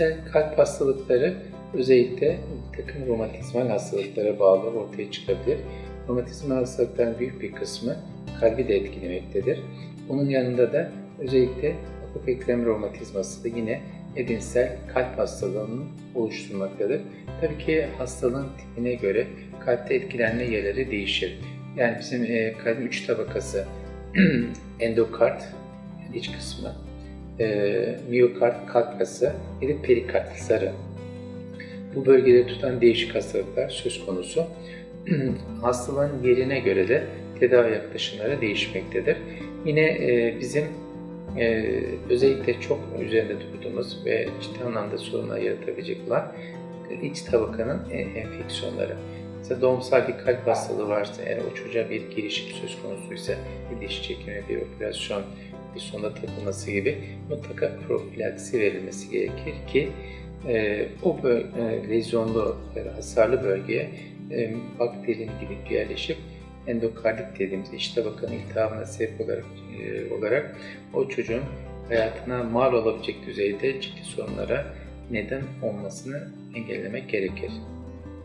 Edimsel kalp hastalıkları özellikle bir takım romatizmal hastalıklara bağlı ortaya çıkabilir. Romatizmal hastalıkların büyük bir kısmı kalbi de etkilemektedir. Bunun yanında da özellikle akut eklem romatizması da yine edimsel kalp hastalığının oluşturmaktadır. Tabii ki hastalığın tipine göre kalpte etkilenme yerleri değişir. Yani bizim e, kalbin üç tabakası endokard, iç kısmı, e, miyokard, kalp kası ve de perikard, sarı. Bu bölgeleri tutan değişik hastalıklar söz konusu. Hastalığın yerine göre de tedavi yaklaşımları değişmektedir. Yine e, bizim e, özellikle çok üzerinde durduğumuz ve ciddi anlamda sorunlar yaratabilecek olan iç tabakanın e, enfeksiyonları. Mesela doğumsal bir kalp hastalığı varsa, eğer o çocuğa bir girişim söz konusuysa, bir diş çekimi, bir operasyon, bir sonda takılması gibi mutlaka profilaksi verilmesi gerekir ki e, o böl- e, lezyonlu da hasarlı bölgeye e, bakterinin gidip yerleşip endokardit dediğimiz iç tabakanın iltihabına sebep olarak, e, olarak o çocuğun hayatına mal olabilecek düzeyde ciddi sorunlara neden olmasını engellemek gerekir.